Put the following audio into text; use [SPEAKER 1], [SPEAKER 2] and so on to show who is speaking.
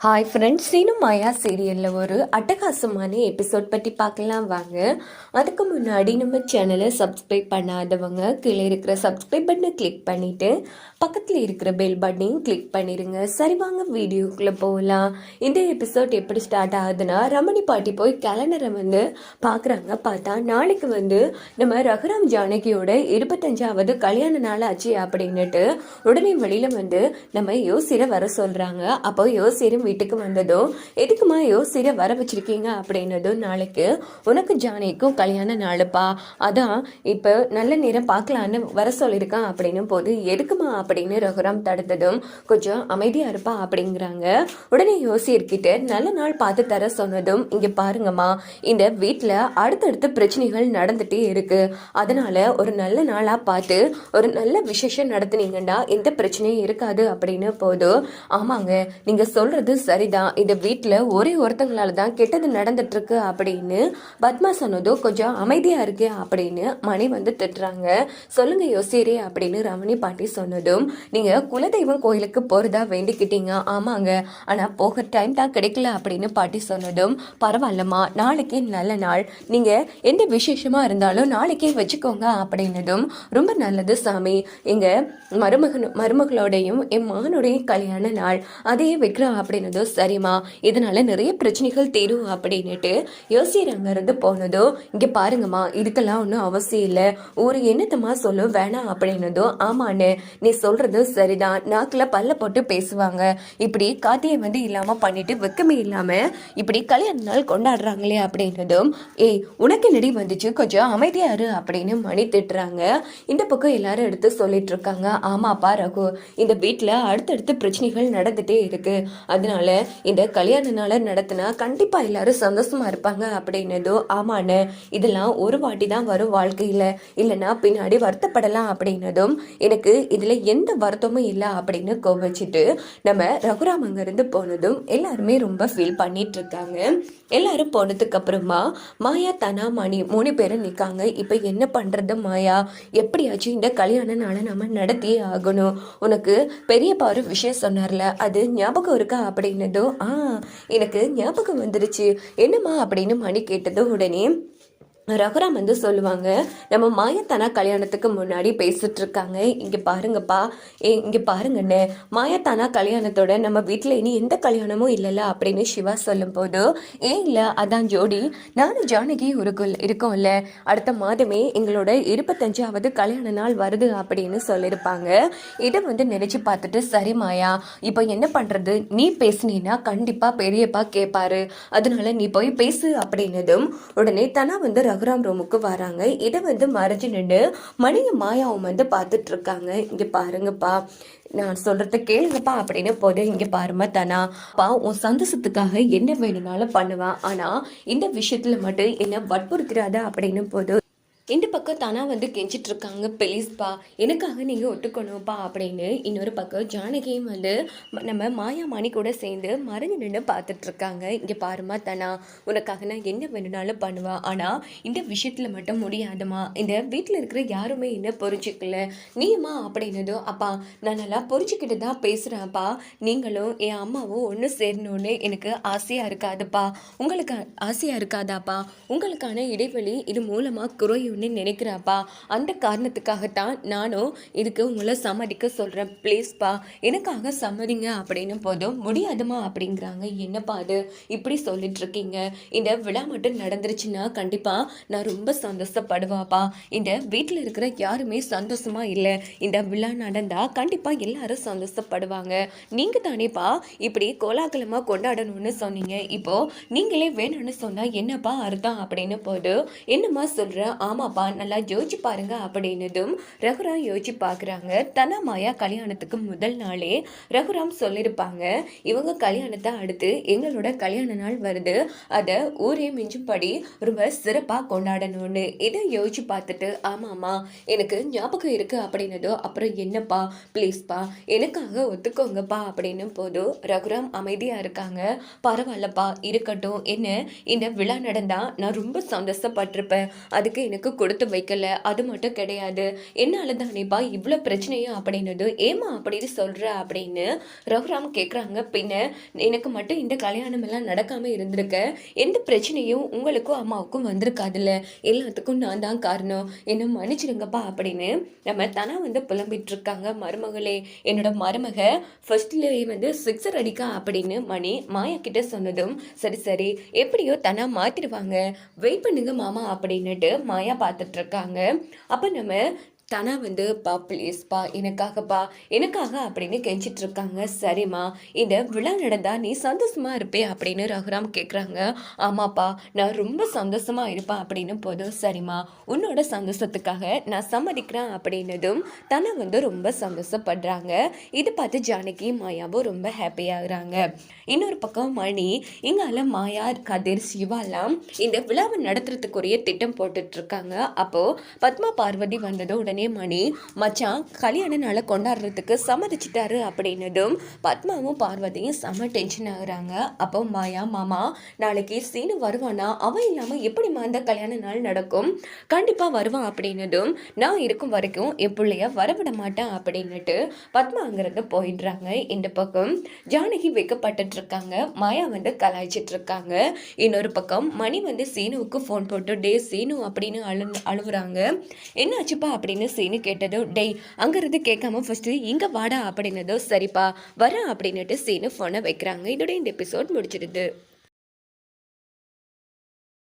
[SPEAKER 1] Hi friends Seenu மாயா சீரியலில் ஒரு அட்டகாசமான எபிசோட் பற்றி பார்க்கலாம் வாங்க. அதுக்கு முன்னாடி நம்ம சேனலை சப்ஸ்கிரைப் பண்ணாதவங்க கீழே இருக்கிற சப்ஸ்கிரைப் பட்டனை கிளிக் பண்ணிவிட்டு பக்கத்தில் இருக்கிற பெல் பட்டனையும் கிளிக் பண்ணிடுங்க சரி வாங்க வீடியோக்குள்ளே போகலாம். இந்த எபிசோட் எப்படி ஸ்டார்ட் ஆகுதுன்னா ரமணி பாட்டி போய் கேலண்டரை வந்து பார்க்குறாங்க பார்த்தா நாளைக்கு வந்து நம்ம ரகுராம் ஜானகியோட இருபத்தஞ்சாவது கல்யாண நாள் ஆச்சு அப்படின்னுட்டு உடனே வெளியில் வந்து நம்ம யோசிரை வர சொல்கிறாங்க அப்போ யோசிரும் வீட்டுக்கு வந்ததும் எதுக்குமா யோசிரை வர வச்சிருக்கீங்க? அப்படின்னதும் நாளைக்கு உனக்கு ஜானிக்கும் கல்யாண நாளுப்பா. அதான் இப்போ நல்ல நேரம் பார்க்கலான்னு வர சொல்லியிருக்கான் அப்படின்னும் போது எதுக்குமா? அப்படின்னு ரகுராம் தடுத்ததும் கொஞ்சம் அமைதியாக இருப்பா. அப்படிங்கிறாங்க. உடனே யோசிர்கிட்ட நல்ல நாள் பார்த்து தர சொன்னதும் இங்கே பாருங்கம்மா. இந்த வீட்டில் அடுத்தடுத்த பிரச்சனைகள் நடந்துகிட்டே இருக்கு. அதனால ஒரு நல்ல நாளாக பார்த்து ஒரு நல்ல விசேஷம் நடத்துனீங்கன்னா எந்த பிரச்சனையும் இருக்காது. அப்படின்னு போதும் ஆமாங்க நீங்கள் சொல்கிறது சரிதான். இந்த வீட்டில் ஒரே ஒருத்தங்களால தான் கெட்டது நடந்துட்டுருக்கு அப்படின்னு பத்மா சொன்னதும் கொஞ்சம் அமைதியாக இருக்கு அப்படின்னு மணி வந்து திட்டுறாங்க. சொல்லுங்க யோசிரே அப்படின்னு ரமணி பாட்டி சொன்னதும் நீங்க குலதெய்வம் கோயிலுக்கு போறதா வேண்டிக்கிட்டீங்க. ஆமாங்க. ஆனா போக டைம் தான் கிடைக்கல அப்படின்னு பாட்டி சொன்னதும் பரவாயில்லம்மா நாளைக்கு நல்ல நாள். நீங்க எந்த விசேஷமா இருந்தாலும் நாளைக்கே வச்சுக்கோங்க அப்படின்னதும் ரொம்ப நல்லது சாமி. எங்கள் மருமகன் மருமகளோடையும் என் மகனுடையும் கல்யாண நாள் அதையே வைக்கிறோம் போனதும் சரிம்மா இதனால நிறைய பிரச்சனைகள் தீரும் அப்படின்னுட்டு யோசிர் அங்கேருந்து போனதும் இங்கே பாருங்கம்மா இதுக்கெல்லாம் ஒன்றும் அவசியம் இல்லை. ஒரு என்னத்தம்மா சொல்லும் வேணாம் அப்படின்னதும் ஆமாண்ணே நீ சொல்றது சரிதான். நாக்கில் பல்ல போட்டு பேசுவாங்க. இப்படி காத்தியை வந்து இல்லாமல் பண்ணிட்டு வெக்கமே இல்லாமல் இப்படி கல்யாண நாள் கொண்டாடுறாங்களே அப்படின்னதும் ஏய் உனக்கு நடி வந்துச்சு? கொஞ்சம் அமைதியா இரு அப்படின்னு மணி திட்டுறாங்க. இந்த பக்கம் எல்லாரும் எடுத்து சொல்லிட்டு இருக்காங்க. ஆமாப்பா ரகு இந்த வீட்டில் அடுத்தடுத்து பிரச்சனைகள் நடந்துட்டே இருக்கு. அதனால இந்த கல்யாண நாளை நடத்தினா கண்டிப்பா எல்லாரும் சந்தோஷமா இருப்பாங்க அப்படின்னதோ ஆமாண்ணே இதெல்லாம் ஒரு வாட்டி தான் வரும் வாழ்க்கையில. இல்லைன்னா பின்னாடி வருத்தப்படலாம் அப்படின்னதும் எனக்கு இதுல எந்த வருத்தமும் இல்லை அப்படின்னு கோவிச்சிட்டு நம்ம ரகுராம் அங்கேருந்து போனதும் எல்லாருமே ரொம்ப ஃபீல் பண்ணிட்டு இருக்காங்க எல்லாரும் போனதுக்கு அப்புறமா மாயா தனா மணி மூணு பேரும் நிற்காங்க இப்போ என்ன பண்றது மாயா? எப்படியாச்சும் இந்த கல்யாண நாளை நம்ம நடத்தியே ஆகணும். உனக்கு பெரியப்பா ஒரு விஷயம் சொன்னார்ல அது ஞாபகம் இருக்கா? அப்படின்னதும் ஆ எனக்கு ஞாபகம் வந்துருச்சு. என்னம்மா? அப்படின்னு மணி கேட்டதும் உடனே ரகுராம் வந்து சொல்லுவாங்க நம்ம மாயத்தானா கல்யாணத்துக்கு முன்னாடி பேசிட்டு இருக்காங்க இங்கே பாருங்கப்பா ஏ இங்கே பாருங்கண்ணே. மாயத்தானா கல்யாணத்தோட நம்ம வீட்டில் இனி எந்த கல்யாணமும் இல்லைல்ல அப்படின்னு சிவா சொல்லும் போது ஏன் இல்லை அதான் ஜோடி. நானும் ஜானகி இருக்கும் இருக்கோம்ல. அடுத்த மாதமே எங்களோட இருபத்தஞ்சாவது கல்யாண நாள் வருது அப்படின்னு சொல்லியிருப்பாங்க. இதை வந்து நினைச்சு பார்த்துட்டு சரி மாயா இப்போ என்ன பண்ணுறது நீ பேசுனீன்னா கண்டிப்பாக பெரியப்பா கேட்பாரு அதனால நீ போய் பேசு அப்படின்னதும் உடனே தனா வந்து ரகுராம் ரூமுக்கு வராங்க. இதை வந்து மறைஞ்சு நின்று மணியும் மாயாவும் வந்து பார்த்துட்டு இருக்காங்க. இங்கே பாருங்கப்பா நான் சொல்கிறத கேளுங்கப்பா அப்படின்னு போது இங்கே பாருமா தானா. பா உன் சந்தோஷத்துக்காக என்ன வேணும்னாலும் பண்ணுவான் ஆனால் இந்த விஷயத்துல மட்டும் என்ன வற்புறுத்துறாத அப்படின்னு போது இந்த பக்கம் தானா வந்து கெஞ்சிட்டு இருக்காங்க ப்ளீஸ்ப்பா எனக்காக நீங்கள் ஒட்டுக்கணும்ப்பா அப்படின்னு இன்னொரு பக்கம் ஜானகியும் வந்து நம்ம மாயாமாணி கூட சேர்ந்து மறைஞ்சு நின்று பார்த்துட்ருக்காங்க இங்கே பாருமா தானா உனக்காக நான் என்ன வேணும்னாலும் பண்ணுவாள் ஆனால் இந்த விஷயத்தில் மட்டும் முடியாதுமா. இந்த வீட்டில் இருக்கிற யாருமே என்ன புரிஞ்சுக்கல. நீயுமா? அப்படின்னதோ அப்பா நான் நல்லா புரிஞ்சுக்கிட்டு தான் பேசுகிறேன்ப்பா நீங்களும் என் அம்மாவும் ஒன்று சேரணும்னு எனக்கு ஆசையாக இருக்காதுப்பா. உங்களுக்கு ஆசையாக இருக்காதாப்பா. உங்களுக்கான இடைவெளி இது மூலமாக குறையும்னு நினைக்கிறாப்பா அந்த காரணத்துக்காகத்தான் நானும் இதுக்கு உங்களை சம்மதிக்க சொல்கிறேன் ப்ளீஸ்ப்பா எனக்காக சம்மதிங்க அப்படின்னு போதும். முடியாதுமா அப்படிங்கிறாங்க. என்னப்பா அது? இப்படி சொல்லிட்டு இருக்கீங்க இந்த விழா மட்டும் நடந்துருச்சுன்னா கண்டிப்பாக நான் ரொம்ப சந்தோஷப்படுவாப்பா இந்த வீட்டில் இருக்கிற யாருமே சந்தோஷமா இல்லை. இந்த விழா நடந்தால் கண்டிப்பாக எல்லாரும் சந்தோஷப்படுவாங்க. நீங்கள் தானேப்பா இப்படி கோலாகலமாக கொண்டாடணும்னு சொன்னீங்க. இப்போ நீங்களே வேணும்னு சொன்னால் என்னப்பா அர்த்தம் அப்படின்னு போது என்னம்மா சொல்கிற ஆமாப்பா. நல்லா யோசிச்சு பாருங்க அப்படின்னதும் ரகுராம் யோசிச்சு பார்க்குறாங்க தனா மாயா கல்யாணத்துக்கு முதல் நாளே ரகுராம் சொல்லியிருப்பாங்க இவங்க கல்யாணத்தை அடுத்து எங்களோட கல்யாண நாள் வருது. அதை ஊரே மிஞ்சும்படி ரொம்ப சிறப்பாக கொண்டாடணும்னு. இதை யோசிச்சு பார்த்துட்டு ஆமாம்மா எனக்கு ஞாபகம் இருக்குது அப்படின்னதோ அப்புறம் என்னப்பா? ப்ளீஸ்ப்பா எனக்காக ஒத்துக்கோங்கப்பா. அப்படின்னு போதும் ரகுராம் அமைதியாக இருக்காங்க. பரவாயில்லப்பா இருக்கட்டும். என்ன இந்த விழா நடந்தால் நான் ரொம்ப சந்தோஷப்பட்டிருப்பேன். அதுக்கு எனக்கு கொடுத்து வைக்கல அது மட்டும் கிடையாது. என்னால தானேப்பா இவ்வளோ பிரச்சனையும் அப்படின்னது ஏமா அப்படின்னு சொல்ற அப்படின்னு ரகுராம் கேட்குறாங்க பின்ன எனக்கு மட்டும் இந்த கல்யாணம் எல்லாம் நடக்காம இருந்திருக்க எந்த பிரச்சனையும் உங்களுக்கும் அம்மாவுக்கும் வந்திருக்காதுல்ல. எல்லாத்துக்கும் நான் தான் காரணம். என்ன மன்னிச்சிடுங்கப்பா அப்படின்னு நம்ம தனா வந்து புலம்பிட்டு இருக்காங்க. மருமகளே என்னோட மருமக ஃபர்ஸ்ட்லேயே வந்து சிக்ஸர் அடிக்கா அப்படின்னு மணி மாயா கிட்ட சொன்னதும் சரி சரி எப்படியோ தனா மாத்திடுவாங்க. வெயிட் பண்ணுங்க மாமா அப்படின்னுட்டு மாயா பார்த்துட்ருக்காங்க. அப்போ நம்ம தனா வந்து பா ப்ளீஸ்ப்பா எனக்காகப்பா எனக்காக அப்படின்னு கெஞ்சிட்டு இருக்காங்க சரிம்மா இந்த விழா நடந்தால் நீ சந்தோஷமா இருப்பே அப்படின்னு ரகுராம் கேட்குறாங்க ஆமாப்பா நான் ரொம்ப சந்தோஷமா இருப்பேன் அப்படின்னு போதும் சரிம்மா உன்னோட சந்தோஷத்துக்காக நான் சம்மதிக்கிறேன் அப்படின்னதும் தனா வந்து ரொம்ப சந்தோஷப்படுறாங்க. இது பார்த்து ஜானகி மாயாவும் ரொம்ப ஹாப்பியாகிறாங்க இன்னொரு பக்கம் மணி இங்கால மாயா கதிர் சிவாலாம் இந்த விழாவை நடத்துறதுக்குரிய திட்டம் போட்டுட்ருக்காங்க. அப்போது பத்மா பார்வதி வந்ததும் உடனே மணி மச்சான் கல்யாண நாளை கொண்டாடுறதுக்கு சம்மதிச்சிட்டாரு அப்படின்னதும் பத்மாவும் பார்வதியும் செம டென்ஷன் ஆகுறாங்க. அப்போ மாயா மாமா நாளைக்கு சீனு வருவானா? அவன் இல்லாமல் எப்படிம்மா அந்த கல்யாண நாள் நடக்கும்? கண்டிப்பாக வருவான் அப்படின்னதும் நான் இருக்கும் வரைக்கும் என் பிள்ளைய வரவிட மாட்டேன் அப்படின்னுட்டு பத்மா அங்கிருந்து போயிடுறாங்க. இந்த பக்கம் ஜானகி வைக்கப்பட்டுட்டு இருக்காங்க மாயா வந்து கலாய்ச்சிட்டு இருக்காங்க இன்னொரு பக்கம் மணி வந்து சீனுவுக்கு ஃபோன் போட்டு டே சீனு அப்படின்னு அழு அழுவுறாங்க. என்னாச்சுப்பா? அப்படின்னு சீனு கேட்டதும் டெய் அங்கேருந்து கேட்காம ஃபர்ஸ்ட் இங்க வாடா அப்படின்னதோ சரிப்பா வரேன் அப்படின்னுட்டு சீனு ஃபோனை வைக்கிறாங்க. இதோட இந்த எபிசோட் முடிச்சிடுது